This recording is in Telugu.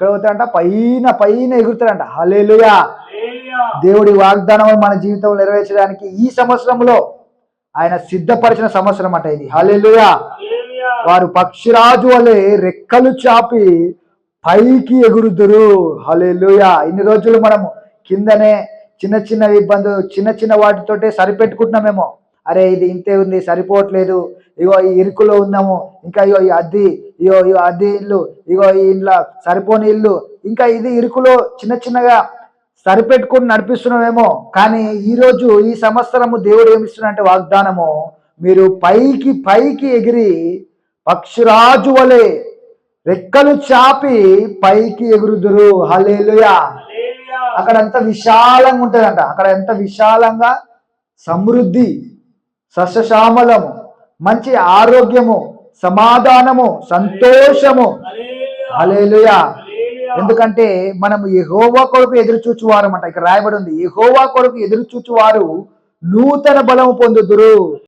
ఎక్కడ పోతాడంట? పైన పైన ఎగురుతాడంట. హలేలుయా. దేవుడి వాగ్దానం మన జీవితంలో నెరవేర్చడానికి ఈ సంవత్సరంలో ఆయన సిద్ధపరిచిన సంవత్సరం అట ఇది హలేలుయా. వారు పక్షిరాజు వలె రెక్కలు చాపి పైకి ఎగురుదురు. హలేలుయా ఇన్ని రోజులు మనము కిందనే చిన్న చిన్న ఇబ్బందులు చిన్న చిన్న వాటితోటే సరిపెట్టుకుంటున్నామేమో అరే ఇది ఇంతే ఉంది సరిపోవట్లేదు. ఇగో ఈ ఇరుకులో ఉన్నాము. ఇంకా ఇగో ఈ అద్దె ఇగో ఇగో అద్దె ఇల్లు ఇగో ఈ ఇంట్లో సరిపోని ఇల్లు. ఇంకా ఇది ఇరుకులో చిన్న చిన్నగా సరిపెట్టుకుని నడిపిస్తున్నామేమో. కానీ ఈరోజు ఈ సంవత్సరము దేవుడు ఏమిస్తున్నంటే వాగ్దానము మీరు పైకి పైకి ఎగిరి పక్షిరాజు వలె రెక్కలు చాపి పైకి ఎగురుదురు. హలేలుయా అక్కడ ఎంత విశాలంగా ఉంటుందంట. అక్కడ ఎంత విశాలంగా సమృద్ధి సస్యశ్యామలము. మంచి ఆరోగ్యము సమాధానము సంతోషము. అలేలుయా ఎందుకంటే మనం ఎహోవా కొరకు ఎదురు చూచువారు అంట ఇక్కడ రాయబడి ఉంది. ఎహోవా కొరకు ఎదురు చూచువారు నూతన బలము పొందుదురు.